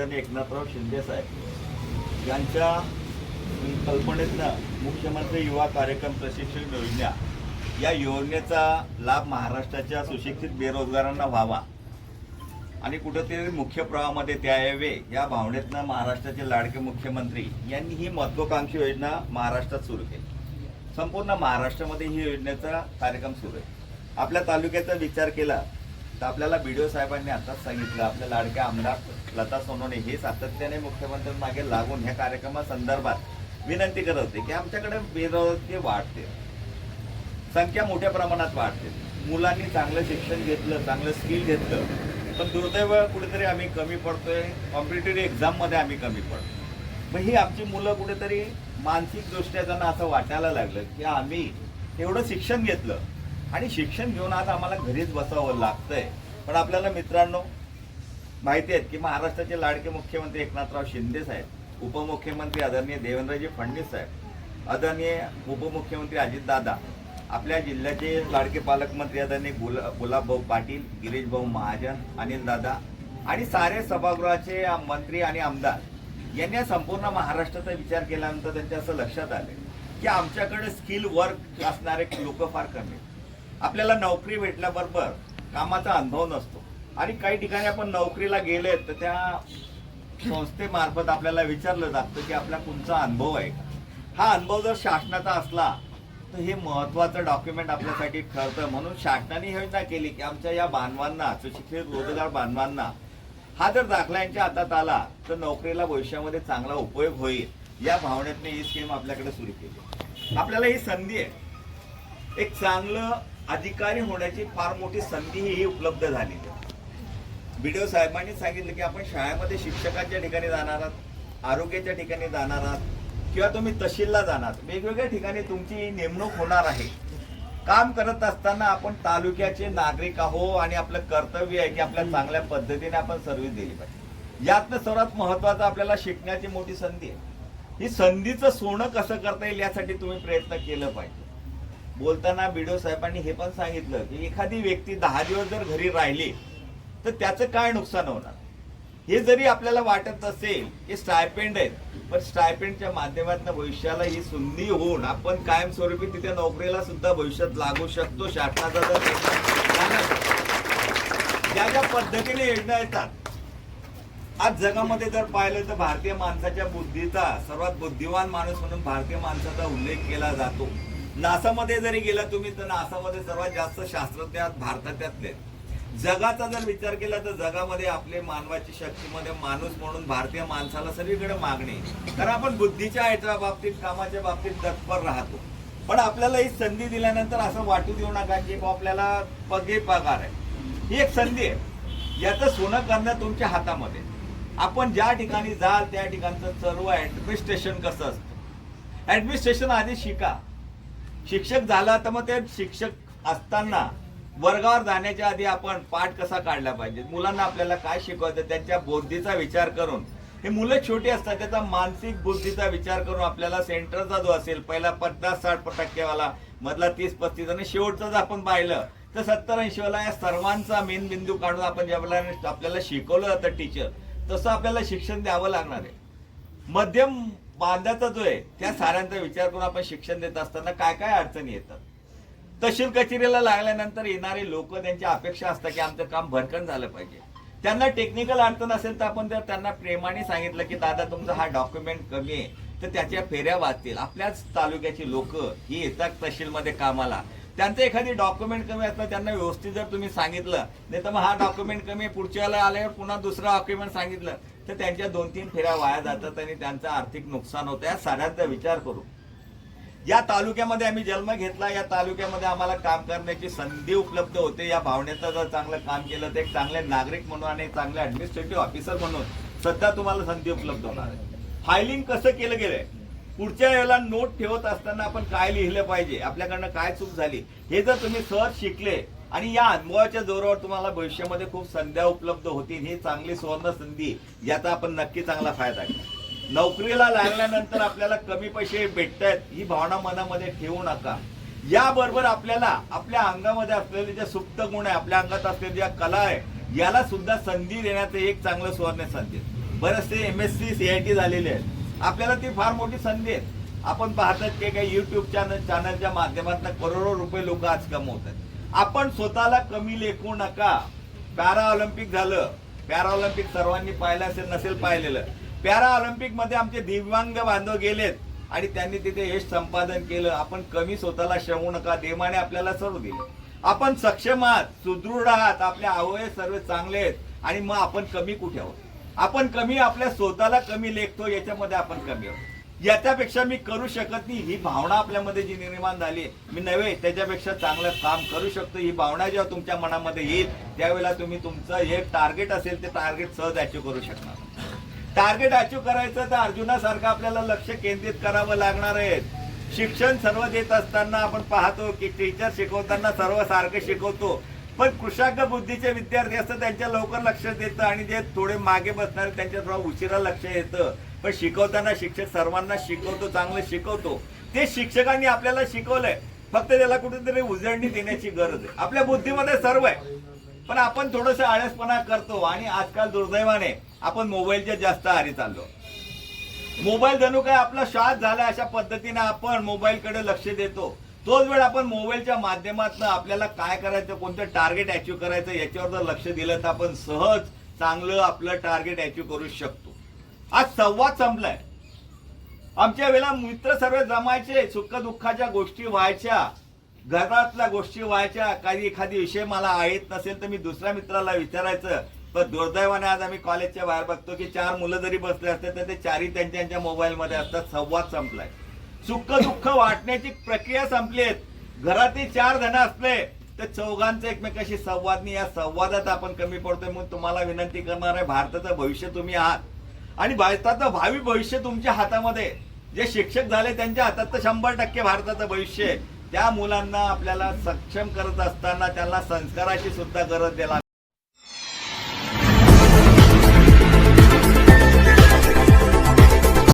आदरणीय एकनाथराव शिंदेसाहेब यांच्या कल्पनेतनं मुख्यमंत्री युवा कार्यक्रम प्रशिक्षण योजना या योजनेचा लाभ महाराष्ट्राच्या सुशिक्षित बेरोजगारांना व्हावा आणि कुठंतरी मुख्य प्रवाहामध्ये त्या यावे या भावनेतनं महाराष्ट्राचे लाडके मुख्यमंत्री यांनी ही महत्वाकांक्षी योजना महाराष्ट्रात सुरू केली. संपूर्ण महाराष्ट्रामध्ये ही योजनेचा कार्यक्रम सुरू आहे. आपल्या तालुक्याचा विचार केला तर आपल्याला बीडीओ साहेबांनी आताच सांगितलं आपल्या लाडक्या आमदार लता सोनवणे हे सातत्याने मुख्यमंत्री मागे लागून ह्या कार्यक्रमासंदर्भात विनंती करत होते की आमच्याकडे बेरोजगारी वाढते. संख्या मोठ्या प्रमाणात वाढते. मुलांनी चांगलं शिक्षण घेतलं चांगलं स्किल घेतलं पण दुर्दैव कुठेतरी आम्ही कमी पडतोय. कॉम्पिटेटिव्ह एक्झाममध्ये आम्ही कमी पडतो मग ही आमची मुलं कुठेतरी मानसिकदृष्ट्या त्यांना असं वाटायला लागलं की आम्ही एवढं शिक्षण घेतलं आणि शिक्षण घेऊन आज आम्हाला घरीच बसावं लागतंय. पण आपल्याला मित्रांनो माहिती आहेत की महाराष्ट्राचे लाडके मुख्यमंत्री एकनाथराव शिंदे साहेब उपमुख्यमंत्री आदरणीय देवेंद्रजी फडणवीस साहेब आदरणीय उपमुख्यमंत्री अजितदादा आपल्या जिल्ह्याचे लाडके पालकमंत्री आदरणीय गुला गुलाबभाऊ पाटील गिरीशभाऊ महाजन अनिलदादा आणि सारे सभागृहाचे मंत्री आणि आमदार यांनी संपूर्ण महाराष्ट्राचा विचार केल्यानंतर त्यांच्या असं लक्षात आलं की आमच्याकडे स्किल वर्क असणारे लोक फार कमी आपल्याला नोकरी भेटल्याबरोबर कामाचा अनुभव नसतो. आणि काही ठिकाणी आपण नोकरीला गेले तर त्या संस्थेमार्फत आपल्याला विचारलं जातं की आपला कोणचा अनुभव आहे का? हा अनुभव जर शासनाचा असला तर हे महत्वाचं डॉक्युमेंट आपल्यासाठी ठरतं. म्हणून शासनाने योजना केली की आमच्या या बांधवांना सुशिक्षित रोजगार बांधवांना हा जर दाखला यांच्या हातात आला तर नोकरीला भविष्यामध्ये चांगला उपयोग होईल. या भावनेतने ही स्कीम आपल्याकडे सुरू केली. आपल्याला ही संधी आहे. एक चांगलं अधिकारी होण्याची फार मोठी संधी ही उपलब्ध झालेली आहे. ओ साहेबांनी सांगितलं की आपण शाळेमध्ये शिक्षकांच्या ठिकाणी जाणार आहात आरोग्याच्या ठिकाणी जाणार आहात किंवा तुम्ही तहसीलला जाणार वेगवेगळ्या ठिकाणी तुमची नेमणूक होणार आहे. काम करत असताना आपण तालुक्याचे नागरिक आहो आणि आपलं कर्तव्य आहे की आपल्या चांगल्या पद्धतीने आपण सर्व्हिस दिली पाहिजे. यातनं सर्वात महत्वाचं आपल्याला शिकण्याची मोठी संधी आहे. ही संधीचं सोनं कसं करता येईल यासाठी तुम्ही प्रयत्न केलं पाहिजे. बोलताना बीडीओ साहेबांनी हे पण सांगितलं की एखादी व्यक्ती दहा दिवस जर घरी राहिली तर त्याचं काय नुकसान होणार? हे जरी आपल्याला वाटत असेल की स्टायपेंड आहेत पण स्टायपेंडच्या माध्यमातून भविष्याला ही संधी होऊन आपण कायमस्वरूपी तिथे नोकरीला सुद्धा भविष्यात लागू शकतो शासनाचा जर ज्या ज्या पद्धतीने योजना येतात आज जगामध्ये जर पाहिलं तर भारतीय माणसाच्या बुद्धीचा सर्वात बुद्धिवान माणूस म्हणून भारतीय माणसाचा उल्लेख केला जातो. नासामध्ये जरी गेला तुम्ही तर नासामध्ये सर्वात जास्त शास्त्रज्ञ भारतातले जगाचा जर विचार केला तर जगामध्ये आपले मानवाची शक्तीमध्ये माणूस म्हणून भारतीय माणसाला सगळीकडे मागणी कारण आपण बुद्धीच्या याच्या बाबतीत कामाच्या बाबतीत तत्पर राहतो. पण आपल्याला ही संधी दिल्यानंतर असं वाटू देऊ नका की आपल्याला पगे पगार आहे. ही एक संधी आहे. याचं सोनं करणं तुमच्या हातामध्ये. आपण ज्या ठिकाणी जाल त्या ठिकाणचं सर्व ऍडमिनिस्ट्रेशन कसं असतं? ऍडमिनिस्ट्रेशन आधी शिका. शिक्षक झाला तर मग ते शिक्षक असताना वर्गावर जाण्याच्या आधी आपण पाठ कसा काढला पाहिजे? मुलांना आपल्याला काय शिकवायचं? त्यांच्या बुद्धीचा विचार करून. हे मुलं छोटी असतात त्याचा मानसिक बुद्धीचा विचार करून आपल्याला सेंटरचा जो असेल पहिला पन्नास साठ टक्केवाला मधला तीस पस्तीस आणि शेवटचा जर आपण पाहिलं तर सत्तर ऐंशीवाला या सर्वांचा मेन बिंदू काढून आपण ज्यावेळेला आपल्याला शिकवलं जातं टीचर तसं आपल्याला शिक्षण द्यावं लागणार आहे. मध्यम बांधाचा जो आहे त्या साऱ्यांचा विचार करून आपण शिक्षण देत असताना काय काय अडचणी येतात? तहसील कचेरीला लागल्यानंतर येणारे लोक त्यांच्या अपेक्षा असतात की आमचं काम भरकन झालं पाहिजे. त्यांना टेक्निकल अडचण असेल तर आपण जर त्यांना प्रेमाने सांगितलं की दादा तुमचा हा डॉक्युमेंट कमी आहे तर त्याच्या फेऱ्या वाचतील. आपल्याच तालुक्याची लोक ही येतात तहसीलमध्ये कामाला. त्यांचं एखादी डॉक्युमेंट कमी असलं त्यांना व्यवस्थित जर तुम्ही सांगितलं नाही तर मग हा डॉक्युमेंट कमी पुढच्या वेळेला आल्यावर पुन्हा दुसरा डॉक्युमेंट सांगितलं तर त्यांच्या दोन तीन फेऱ्या वाया जातात आणि त्यांचं आर्थिक नुकसान होतं. या साऱ्यांचा विचार करू. या तालुक्यामध्ये आम्ही जन्म घेतला. या तालुक्यामध्ये आम्हाला काम करण्याची संधी उपलब्ध होते. या भावनेचं जर चांगलं काम केलं तर एक चांगले नागरिक म्हणून आणि चांगले ऍडमिनिस्ट्रेटिव्ह ऑफिसर म्हणून सध्या तुम्हाला संधी उपलब्ध होणार आहे. फायलिंग कसं केलं गेलंय? पुढच्या वेळेला नोट ठेवत असताना आपण काय लिहिलं पाहिजे? आपल्याकडनं काय चूक झाली? हे जर तुम्ही सहज शिकले आणि या अनुभवाच्या जोरावर तुम्हाला भविष्यामध्ये खूप संध्या उपलब्ध होतील. ही चांगली सुवर्ण संधी याचा आपण नक्की चांगला फायदा घ्या. नोकरीला लागल्यानंतर आपल्याला कमी पैसे भेटत आहेत ही भावना मनामध्ये ठेवू नका. याबरोबर आपल्याला आपल्या अंगामध्ये असलेले जे सुप्त गुण आहे आपल्या अंगात असलेल्या ज्या कला आहे याला सुद्धा संधी देण्याचं एक चांगलं सुवर्ण संधी आहे. बरेचसे M S C C I T झालेले आहेत. आपल्याला ती फार मोठी संधी आहे. आपण पाहतात की काही युट्यूब चॅनल चॅनलच्या माध्यमातून करोडो रुपये लोक आज कमवतात आपण स्वतःला कमी लेखू नका. पॅरा ऑलिम्पिक झालं. पॅरा ऑलिम्पिक सर्वांनी पाहिलं असेल नसेल पाहिलेलं. पॅरा ऑलिम्पिकमध्ये आमचे दिव्यांग बांधव गेलेत आणि त्यांनी तिथे यश संपादन केलं. आपण कमी स्वतःला श्रमू नका. देमाने आपल्याला सर्व दिले. आपण सक्षम आहात सुदृढ आहात. आपले अवयव सर्व चांगले आहेत आणि मग आपण कमी कुठे आहोत? आपण कमी आपल्या स्वतःला कमी लेखतो याच्यामध्ये आपण कमी आहोत. याच्यापेक्षा मी करू शकत नाही. ही भावना आपल्यामध्ये जी निर्माण झाली मी नव्हे त्याच्यापेक्षा चांगलं काम करू शकतो. ही भावना जेव्हा तुमच्या मनामध्ये येईल त्यावेळेला तुम्ही तुमचं एक टार्गेट असेल ते टार्गेट सहज अचीव करू शकणार. टार्गेट अचीव करायचं तर अर्जुनासारखं आपल्याला लक्ष केंद्रित करावं लागणार आहे. शिक्षण सर्व देत असताना आपण पाहतो की टीचर शिकवताना सर्व सारखं शिकवतो. पण कुशाग्र बुद्धीचे विद्यार्थी असतात त्यांच्या लवकर लक्ष देतं आणि जे थोडे मागे बसणारे त्यांच्या थोडा उशिरा लक्ष येतं. पण शिकवताना शिक्षक सर्वांना शिकवतो चांगलं शिकवतो. ते शिक्षकांनी आपल्याला शिकवलंय. फक्त त्याला कुठेतरी उजळणी देण्याची गरज आहे. आपल्या बुद्धीमध्ये सर्व आहे. पण आपण थोडस आळसपणा करतो आणि आजकाल दुर्दैवाने आपण मोबाईलच्या जास्त आरी चाललो. मोबाईल जणू काय आपला श्वास झाला अशा पद्धतीने आपण मोबाईलकडे लक्ष देतो. तोच वेळ आपण मोबाईलच्या माध्यमातून आपल्याला काय करायचं कोणतं टार्गेट अचीव करायचं याच्यावर जर लक्ष दिलं तर आपण सहज चांगलं आपलं टार्गेट अचीव करू शकतो. आज संवाद संपलाय. आमच्या वेळेला मित्र सर्व जमायचे सुख दुःखाच्या गोष्टी व्हायच्या घरातल्या गोष्टी व्हायच्या काही एखादी विषय मला आहेत नसेल तर मी दुसऱ्या मित्राला विचारायचं. पण दुर्दैवाने आज आम्ही कॉलेजच्या बाहेर बघतो की चार मुलं जरी बसले असते तर ते चारही त्यांच्या त्यांच्या मोबाईलमध्ये असतात. संवाद संपलाय. सुख दुःख वाटण्याची प्रक्रिया संपली आहेत घरातील चार जण असले तर चौघांचा एकमेकाशी संवाद नाही. या संवादात आपण कमी पडतोय म्हणून तुम्हाला विनंती करणार आहे भारताचं भविष्य तुम्ही आहात. आणि भारताचं भावी भविष्य तुमच्या हातामध्ये. जे शिक्षक झाले त्यांच्या हातात तर शंभर टक्के भारताचं भविष्य आहे. त्या मुलांना आपल्याला सक्षम करत असताना त्यांना संस्काराची सुद्धा गरज द्यायला